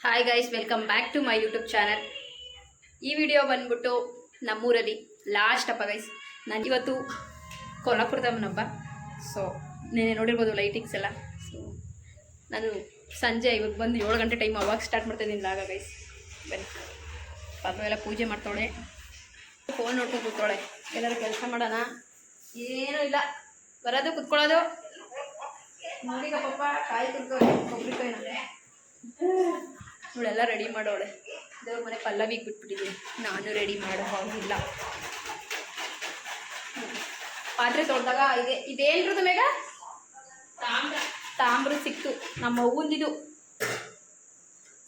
Hi guys welcome back to my YouTube channel ಈ video ಬಂದ್ಬಿಟ್ಟು ನಮ್ಮೂರಲ್ಲಿ ಲಾಸ್ಟ್ ಹಬ್ಬ ಗೈಸ್ ನಾನು ಇವತ್ತು ಕೊಲ್ಲಾಪುರದಮ್ಮನ ಹಬ್ಬ ಸೊ ನೀನು ನೋಡಿರ್ಬೋದು ಲೈಟಿಂಗ್ಸ್ ಎಲ್ಲ. ಸೊ ನಾನು ಸಂಜೆ ಇವತ್ತು ಬಂದು ಏಳು ಗಂಟೆ ಟೈಮ್ ಅವಾಗ ಸ್ಟಾರ್ಟ್ ಮಾಡ್ತಾಯಿದ್ದೀನಿ ಆಗ ಗೈಸ್ ಬನ್ನಿ. ಪಾಪ ಎಲ್ಲ ಪೂಜೆ ಮಾಡ್ತಾಳೆ ಫೋನ್ ನೋಡ್ಕೊಂಡು ಕೂತ್ಕೊಳ್ಳೆ ಎಲ್ಲರೂ ಕೆಲಸ ಮಾಡೋಣ? ಏನೂ ಇಲ್ಲ. ಬರೋದು, ಕುತ್ಕೊಳ್ಳೋದು. ನೋಡಿಗ ಪಪ್ಪ ಕಾಯಿ ಕೊಬ್ಬರಿ ಕಾಯಿನ ಇವಳೆಲ್ಲ ರೆಡಿ ಮಾಡೋಳೆ. ದೇವ್ರ ಮನೆ ಪಲ್ಲವಿಗೆ ಬಿಟ್ಬಿಟ್ಟಿದ್ದೀನಿ ನಾನು ರೆಡಿ ಮಾಡೋ ಹಾಗಿಲ್ಲ. ಪಾತ್ರೆ ತೊಡ್ದಾಗ ಇದೆ ಇದೇನ್ರದ್ದು ಮೇಗ ತಾಮ್ರ. ತಾಮ್ರ ಸಿಕ್ತು. ನಮ್ಮ ಮಗುಂದಿದು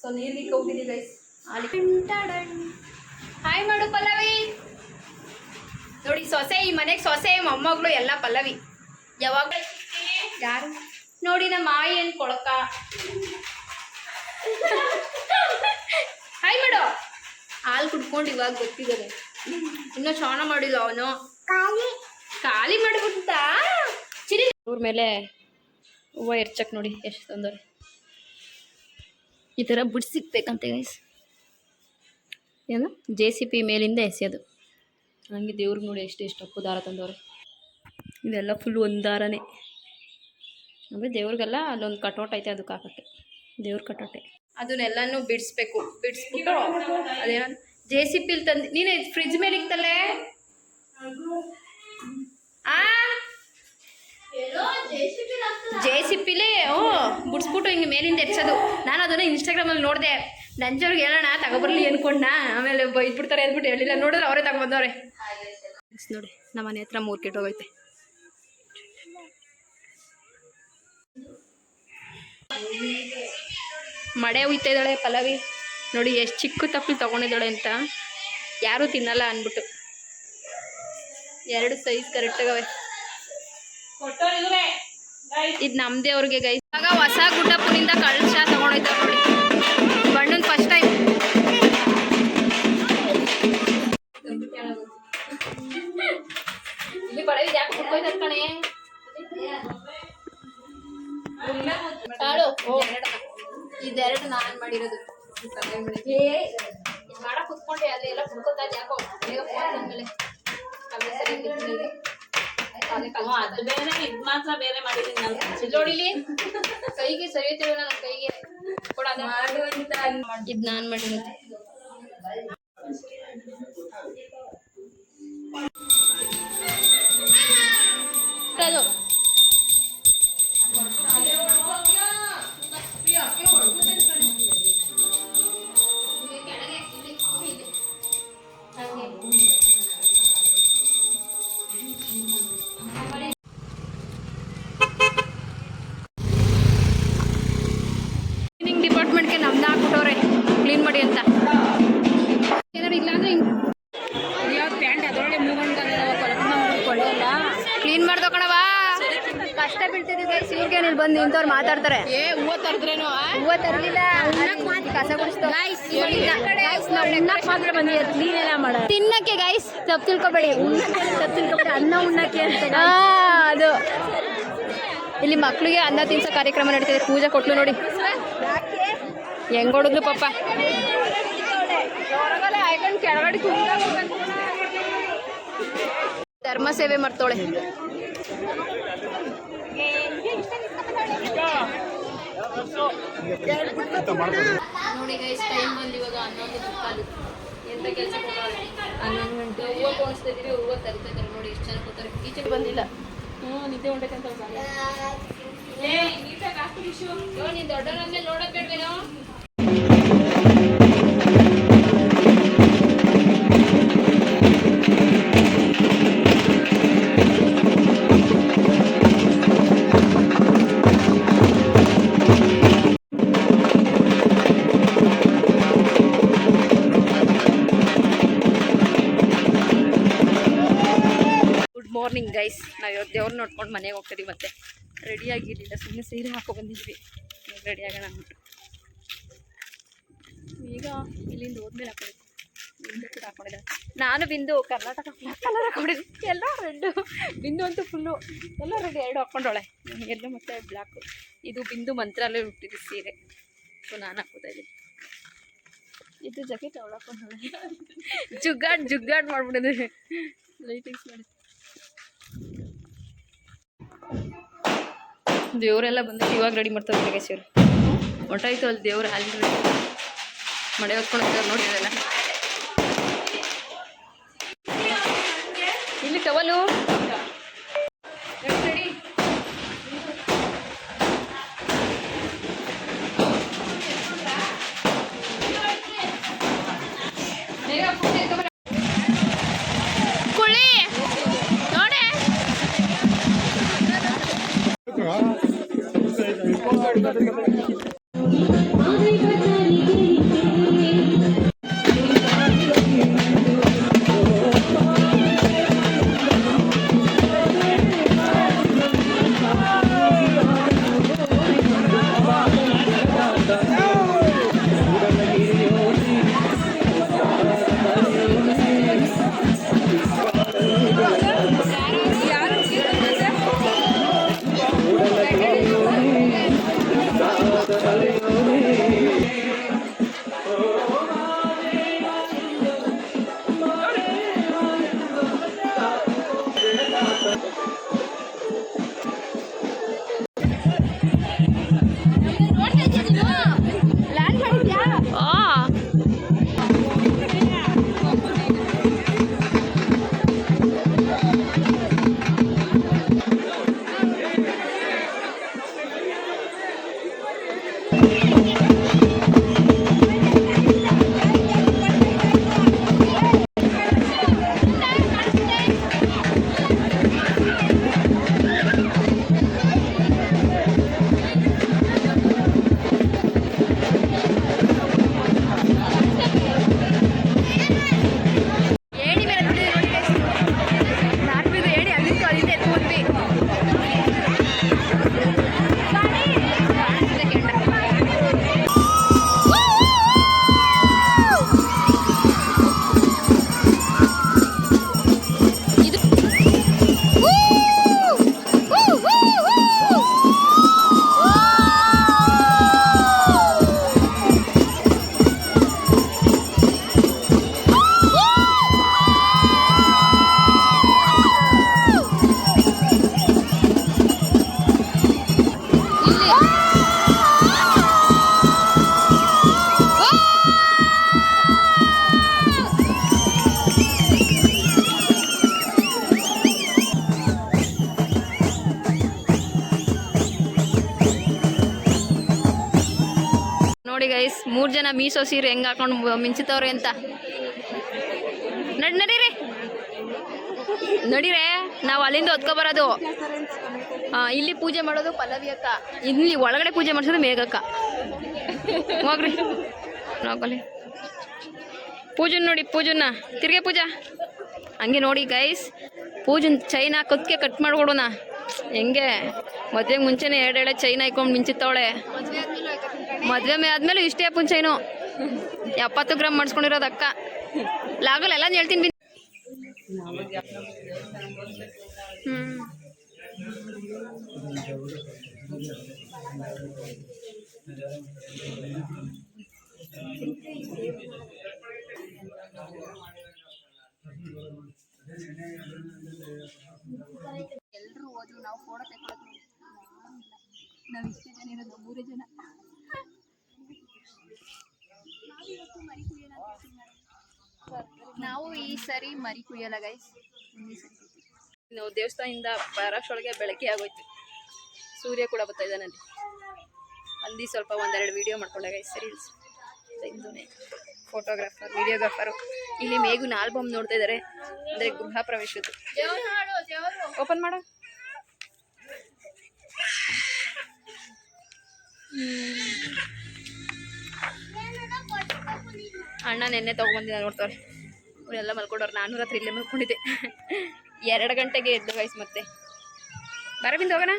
ಸೊ ನೀರಿಗೆ ಹೋಗಿದ್ದೀವಿ ಗೈಸ್ ಅಲ್ಲಿ ಹಾಯ್ ಮಾಡು ಪಲ್ಲವಿ. ನೋಡಿ ಸೊಸೆ ಈ ಮನೆಗೆ ಸೊಸೆ ಮೊಮ್ಮಗಳು ಎಲ್ಲ ಪಲ್ಲವಿ. ಯಾವಾಗ ಯಾರು? ನೋಡಿ ನಮ್ಮ ಮಾಯಿ ಏನು ಕೊಳಕ. ಹಾಲು ಕುಡ್ಕೊಂಡು ಇವಾಗ ಗೊತ್ತಿದ್ದಾರೆ ಇನ್ನೂ ಸ್ನಾನ ಮಾಡಿಲ್ಲ ಅವನು. ಖಾಲಿ. ಮಾಡಿಬಿಟ್ಟ ಚಿರಿ. ಅವ್ರ ಮೇಲೆ ಹೂವು ಎರ್ಚಕ್ ನೋಡಿ ಎಷ್ಟು ತೊಂದರೆ. ಈ ಥರ ಬುಡ್ ಸಿಗ್ಬೇಕಂತೆ ಗೈಸ್ ಏನು? ಜೆ ಸಿ ಪಿ ಮೇಲಿಂದ ಎಸೆಯೋದು. ನನಗೆ ದೇವ್ರಿಗೆ ನೋಡಿ ಎಷ್ಟು ಎಷ್ಟು ಅಪ್ಪು ದಾರ ತಂದವ್ರೆ. ಇದೆಲ್ಲ ಫುಲ್ ಒಂದು ದಾರನೇ. ಅಂದರೆ ದೇವ್ರಿಗೆಲ್ಲ ಅಲ್ಲೊಂದು ಕಟೌಟ್ ಐತೆ ಅದಕ್ಕೆ ಹಾಕೋಕ್ಕೆ ದೇವ್ರ ಕಟೋಟೆ. ಅದನ್ನೆಲ್ಲನೂ ಬಿಡಿಸ್ಬೇಕು. ಬಿಡಿಸ್ಬಿಟ್ಟು ಅದೇನೋ ಜೆ ಸಿ ಪಿಲ್ ತಂದು ನೀನು ಫ್ರಿಜ್ ಮೇಲೆ ಇಕ್ತಲ್ಲೆ? ಆ? ಜೆ ಸಿ ಪಿಲೇ ಓ ಬಿಡಿಸ್ಬಿಟ್ಟು ಹಿಂಗೆ ಮೇಲಿಂದ ಎಚ್ಚೋದು ನಾನು ಅದನ್ನು ಇನ್ಸ್ಟಾಗ್ರಾಮಲ್ಲಿ ನೋಡಿದೆ. ನಂಜವ್ರಿಗೆ ಹೇಳೋಣ ತಗೊಬರ್ಲಿ ಅನ್ಕೊಂಡ. ಆಮೇಲೆ ಇದ್ಬಿಡ್ತಾರೆ ಅಂದ್ಬಿಟ್ಟು ಹೇಳಿಲ್ಲ. ನೋಡಿದ್ರೆ ಅವರೇ ತಗೊಬಂದವ್ರೆ ನೋಡಿ ನಮ್ಮ ಮನೆ ಹತ್ರ ಮೂರು ಕೆಟ್ಟೋಗೈತೆ ಹುಯ್ತಾ ಇದ್ದಾಳೆ ಪಲ್ಲವಿ. ನೋಡಿ, ಎಷ್ಟು ಚಿಕ್ಕ ತಪ್ಪಲು ತೊಗೊಂಡಿದ್ದಾಳೆ ಅಂತ. ಯಾರೂ ತಿನ್ನಲ್ಲ ಅಂದ್ಬಿಟ್ಟು. ಎರಡು ಸೈಜ್ ಕರೆಕ್ಟಾಗವೆ ಇದು ನಮ್ದೇ ಅವ್ರಿಗೆ ಗೈಸ್ ಆಗ ಹೊಸ ಗುಡ್ಡಪ್ಪನಿಂದ ಕಳ್ಸ ತಗೊಂಡೋಯ್ತಾವ ಅದೇ ಬೇರೆ ಇದ್ ಮಾತ್ರ ಬೇರೆ ಮಾಡಿದೀನಿ ನಾನು. ನೋಡಿಲಿ? ಕೈಗೆ ಸರಿಯುತ್ತಿರೋ ನನ್ನ ಕೈಗೆ? ಕೊಡ ಮಾಡಿದ್ ನಾನು ಮಾಡಿರೋದು ಕ್ಲೀನ್ ಮಾಡ್ದೋ ಕಣವ ಕಷ್ಟ ಬೀಳ್ತಿದ್ದೀವಿ ಇವ್ರಿಗೆ ನೀನು ಬಂದು ನಿಂತವ್ರು ಮಾತಾಡ್ತಾರೆ ಏ ಹೂವ ತರದ್ರೇನು ಹೂವ ತರಲಿಲ್ಲ ಕಸ ಗುಡಿಸ್ತು ಮಾತ್ರ ಬಂದಿ ಕ್ಲೀನ್ ಎಲ್ಲ ಮಾಡ ತಿನ್ನಕ್ಕೆ ಗೈಸ್ ತಪ್ಪು ತಿಳ್ಕೊಬೇಡಿ ತಪ್ಪು ತಿಳ್ಕೊಬೇಡಿ ಅನ್ನ ಉಣ್ಣಕ್ಕೆ ಅಂತ ಅದು ಇಲ್ಲಿ ಮಕ್ಳಿಗೆ ಅನ್ನ ತಿನ್ಸೋ ಕಾರ್ಯಕ್ರಮ ನಡೀತಿದೆ ಪೂಜೆ ಕೊಟ್ಲು ನೋಡಿ ಹೆಂಗ್ ಹೊಡೆದ್ಲು ಪಾಪ ಧರ್ಮ ಸೇವೆ ಮಾಡ್ತಾಳೆ ನೋಡಿ ಗೈಸ್ ಟೈಮ್ ಬಂದು ಇವಾಗ ಹನ್ನೊಂದು ಮುಕ್ಕಾಲು. ಎಂತ ಕೆಲಸ ಹನ್ನೊಂದು ಗಂಟೆ. ಹೂವು ಕೋಣಿಸ್ತಾ ಇದೀವಿ ನೋಡಿ, ಎಷ್ಟು ಜನ ಕೂತಾರೆ ಈಚೆ ಬಂದಿಲ್ಲ. ಹ್ಞೂ, ನಿದ್ದೆ ಹೊಂಟೈತೆ ಅಂತ ದೊಡ್ಡ ದೊಡ್ಡವರನ್ನೇ ನೋಡೋದ್ ಬೇಡ್ವೇನೋ? ಮಾರ್ನಿಂಗ್ ಗೈಸ್ ನಾವು ಇವತ್ತು ದೇವ್ರನ್ನ ನೋಡ್ಕೊಂಡು ಮನೆಗೆ ಹೋಗ್ತೀವಿ ಮತ್ತೆ. ರೆಡಿ ಆಗಿರಲಿಲ್ಲ ಸುಮ್ಮನೆ ಸೀರೆ ಹಾಕೋ ಬಂದಿದ್ವಿ. ರೆಡಿ ಆಗೋಣ ಅಂದ್ಬಿಟ್ಟು. ಈಗ ಇಲ್ಲಿಂದ ಹೋದ್ಮೇಲೆ ಹಾಕೋಬೇಕು ಬಿಂದು ಕೂಡ ಹಾಕೊಂಡಿದ್ದೆ ನಾನು ಬಿಂದು, ಕರ್ನಾಟಕ ಬ್ಲ್ಯಾಕ್ ಕಲರ್ ಹಾಕೊಂಡಿದ್ದೆ ಎಲ್ಲ ರೆಡ್ಡು ಬಿಂದು ಅಂತೂ ಫುಲ್ಲು ಎಲ್ಲ ರೆಡ್, ಎರಡು ಹಾಕೊಂಡೋಳೆ ಎಲ್ಲ ಮತ್ತೆ ಬ್ಲ್ಯಾಕು ಇದು ಬಿಂದು ಮಂತ್ರಾಲಯ ಹುಟ್ಟಿದ್ದು ಸೀರೆ. ಸೊ ನಾನು ಹಾಕೋತಾ ಇದ್ದೀನಿ. ಇದು ಜಾಕೆಟ್ ಹಾಕೊಂಡೋಳೆ ಜುಗ್ಗಾಡ್ ಜುಗ್ಗಾಡ್ ಮಾಡ್ಬಿಡಿದೆ ಲೈಟಿಂಗ್ಸ್ ಮಾಡಿ ದೇವರೆಲ್ಲ ಬಂದು ಇವಾಗ ರೆಡಿ ಮಾಡ್ತಾರೆ ಗೈಸ್ ಇವರು ಹೊಂಟಾಯ್ತು ಅಲ್ಲಿ ದೇವ್ರು ಆಲ್ರೆಡಿ ಮಳೆ ಹೊತ್ಕೊಂಡಿದ್ದಾರೆ ನೋಡಿ ಅದೆಲ್ಲ ಇಲ್ಲಿ ಟವಲು. ಗೈಸ್ ಮೂರ್ ಜನ ಮೀಸೋ ಸೀರೆ ಹೆಂಗ್ ಹಾಕೊಂಡು ಮಿಂಚಿತವ್ರೆ ಅಂತ. ನಡ್ ನಡೀರಿ. ನಡೀರೆ. ನಾವು ಅಲ್ಲಿಂದ ಬರೋದು. ಇಲ್ಲಿ ಪೂಜೆ ಮಾಡೋದು ಪಲ್ಲವಿ ಅಕ್ಕ ಇಲ್ಲಿ ಒಳಗಡೆ ಪೂಜೆ ಮಾಡಿಸೋದು ಮೇಘಕ್ಕ. ಹೋಗ್ರಿ. ನೋಕಲಿ ಪೂಜನ್ ನೋಡಿ, ಪೂಜನ್ನ. ತಿರ್ಗೆ ಪೂಜಾ. ಹಂಗೆ ನೋಡಿ ಗೈಸ್ ಪೂಜನ್ ಚೈನ್ ಹಾಕೋದಕ್ಕೆ ಕಟ್ ಮಾಡ್ಕೊಡೋಣ. ಹೆಂಗೆ? ಮದುವೆಗೆ ಮುಂಚೆನೆ ಎರಡೆಳೆ ಚೈನ್ ಹಾಕೊಂಡು ಮಿಂಚುತ್ತವಳೆ. ಮದ್ವೆ ಆದ್ಮೇಲೆ ಇಷ್ಟೇ ಪುಂಚೈನು ಚೈನು ಎಪ್ಪತ್ತು ಗ್ರಾಮ್ ಮಾಡಿಸ್ಕೊಂಡಿರೋದು ಅಕ್ಕ. ಲಾಗಲ್ಲ, ಎಲ್ಲ ಹೇಳ್ತೀನಿ ಬಿನ್. ಎಲ್ಲರೂ ಹೋದ್ರು, ನಾವು ಫೋಟೋ ತೆಕ್ಕೊಳಕ್ಕೆ ನಾವು ಇಷ್ಟೇ ಜನ ಇರೋದು ಮೂರೇ ಜನ. ನಾವು ಈ ಸರಿ ಮರಿ ಕುಯ್ಯಲ್ಲ ಗೈಸ್ ನಾವು ದೇವಸ್ಥಾನದಿಂದ ಪರಾಕ್ಷೊಳಗೆ ಬೆಳಕೆ ಆಗೋಯ್ತು. ಸೂರ್ಯ ಕೂಡ ಬರ್ತಾ ಇದ್ದಾನೆ ಅಲ್ಲಿ. ಸ್ವಲ್ಪ ಒಂದೆರಡು ವಿಡಿಯೋ ಮಾಡ್ಕೊಂಡೆ ಗೈಸ್ ರೀಲ್ಸ್ ತೆಗ್ದುನೆ. ಫೋಟೋಗ್ರಾಫರ್ ವಿಡಿಯೋಗ್ರಾಫರು ಇಲ್ಲಿ ಮೇಗುನ ಆಲ್ಬಮ್ ನೋಡ್ತಾ ಇದ್ದಾರೆ ಅಂದರೆ ಗೃಹ ಪ್ರವೇಶದ್ದು. ಓಪನ್ ಮಾಡು. ಅಣ್ಣ ನೆನ್ನೆ ತೊಗೊಂಬಂದಿದ್ದ ನೋಡ್ತಾರೆ ಇವರೆಲ್ಲ ಮಲ್ಕೊಂಡವ್ರು, ನಾನು ಹತ್ರ ಇಲ್ಲೇ ಮಲ್ಕೊಂಡಿದ್ದೆ. ಎರಡು ಗಂಟೆಗೆ ಎದ್ದು ಗೈಸ್ ಮತ್ತೆ. ಬರಬಿಂದು ಹೋಗೋಣ.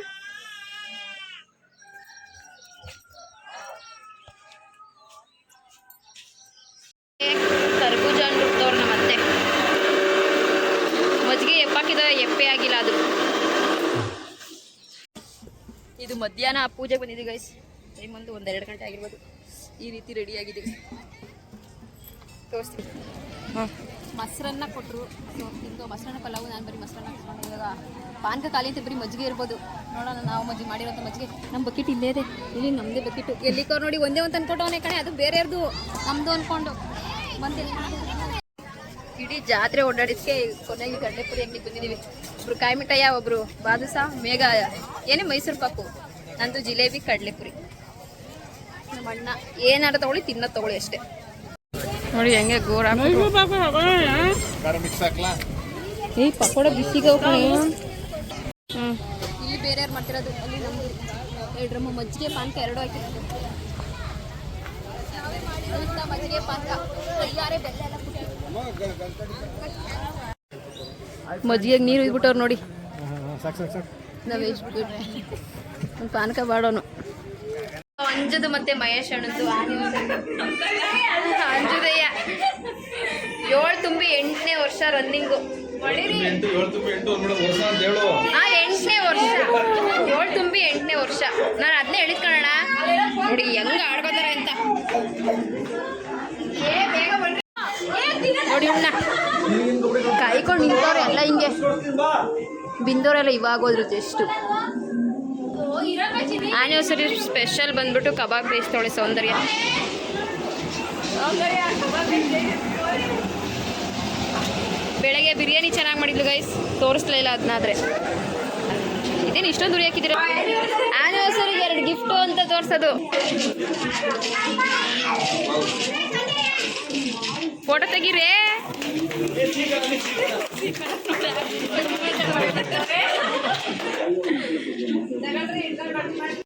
ಕರ್ಬೂಜ ನಮ್ಮ ಅತ್ತೆ ಎಪ್ಪೆ ಆಗಿಲ್ಲ ಅದು. ಇದು ಮಧ್ಯಾಹ್ನ ಪೂಜೆಗೆ ಬಂದಿದ್ದೀವಿ ಗೈಸ್ ಟೈಮ್ ಒಂದು ಒಂದೆರಡು ಗಂಟೆ ಆಗಿರ್ಬೋದು. ಈ ರೀತಿ ರೆಡಿ ಆಗಿದ್ದೀವಿ ತೋರಿಸ್ತೀನಿ. ಮೊಸರನ್ನ ಕೊಟ್ಟರು ಸೊ ತಿಂದು ಮೊಸರನ್ನ ಪಲಾವು ನಾನು ಬರೀ ಮೊಸರನ್ನ ಕೊಟ್ಕೊಂಡು ಇವಾಗ ಪಾನಕ ಖಾಲಿ ಅಂತ ಬರೀ ಮಜ್ಜಿಗೆ ಇರ್ಬೋದು. ನೋಡೋಣ ನಾವು ಮಜ್ಜಿಗೆ ಮಾಡಿರೋಂಥ ಮಜ್ಜಿಗೆ. ನಮ್ಮ ಬಕೆಟ್ ಇಲ್ಲೇ ಇದೆ. ಇಲ್ಲಿ ನಮ್ಮದೇ ಬಕೆಟು. ಎಲ್ಲಿಕೋರು ನೋಡಿ ಒಂದೇ ಒಂದು ಅನ್ಕೊಟ್ಟವನೇ ಕಣೆ. ಅದು ಬೇರೆಯವ್ರದ್ದು ನಮ್ಮದು ಅಂದ್ಕೊಂಡು ಬಂದೆ. ಇಡೀ ಜಾತ್ರೆ ಓಡಾಡಿದ್ಕೆ ಕೊನೆಗೆ ಗಡ್ಡೆಪುರಿ ಅಂಗಡಿ ಬಂದಿದ್ದೀವಿ ಒಬ್ರು ಕಾಯಿ ಮಿಠಾಯ ಒಬ್ರು ಬಾದುಸ ಮೇಘ. ಏನೇ ಮೈಸೂರು ಪಾಕು. ನಂದು ಜಿಲೇಬಿ ಕಡಲೆಪುರಿ. ನಮ್ಮ ಅಣ್ಣ ಏನಾರ ತಗೊಳ್ಳಿ ತಿನ್ನೋದು ತಗೊಳ್ಳಿ ಅಷ್ಟೇ. ನೋಡಿ ಹೆಂಗೆ ಗೋರ ಈ ಪಕೋಡ ಬಿಸಿಗೆ ಇಲ್ಲಿ ಬೇರೆ ಯಾರು ಮಾಡ್ತಿರೋದು ಅಲ್ಲಿ ನಮ್ದು ಎರಡು ಮಜ್ಜಿಗೆ ಪಾನಕ ಎರಡು ಹಾಕಿರೋದು ಮಜ್ಜಿಗೆ ಪಾನಕ ಕೈಯಾರೆ ಬೆಲ್ಲ ಮಜ್ಜಿಗೆಗೆ ನೀರು ಇದ್ಬಿಟ್ಟವ್ರು ನೋಡಿ ನಾವು ಎಷ್ಟು ಒಂದು ಪಾನಕ ಬಾಡೋನು ಅಂಜದು ಮತ್ತೆ ಮಹೇಶ್ ಅಣ್ಣದ್ದು ಅಂಜುದಯ್ಯ. ಏಳು ತುಂಬಿ ಎಂಟನೇ ವರ್ಷ ರನ್ನಿಂಗು ಹಾ ಎಂಟನೇ ವರ್ಷ. ಏಳು ತುಂಬಿ ಎಂಟನೇ ವರ್ಷ. ನಾನು ಅದನ್ನೇ ಹೇಳಿದ್ ಕಣಣ್ಣ. ನೋಡಿ ಹೆಂಗ ಆಡ್ಕೋತಾರೆ ಅಂತ. ನೋಡಿ ಅಣ್ಣ ಕಾಯ್ಕೊಂಡು ನಿಂತವ್ರೆ ಎಲ್ಲ ಹಿಂಗೆ. ಬಿಂದೋರೆಲ್ಲ ಇವಾಗ ಹೋದ್ರು ಜಸ್ಟ್. ಆನಿವರ್ಸರಿ ಸ್ಪೆಷಲ್ ಬಂದ್ಬಿಟ್ಟು ಕಬಾಬ್ ಬೇಯಿಸ್ತಾಳೆ ಸೌಂದರ್ಯ. ಬೆಳಗ್ಗೆ ಬಿರಿಯಾನಿ ಚೆನ್ನಾಗಿ ಮಾಡಿದ್ಲು ಗೈಸ್ ತೋರಿಸ್ಲಿಲ್ಲ ಅದನ್ನಾದ್ರೆ ಇದೇನು ಇಷ್ಟೊಂದು ದುರಿ ಆನಿವರ್ಸರಿಗೆ ಆನಿವರ್ಸರಿ ಎರಡು ಗಿಫ್ಟು ಅಂತ ತೋರಿಸೋದು. ಫೋಟೋ ತೆಗೀರೇ. Es chica, chica. Sí, no,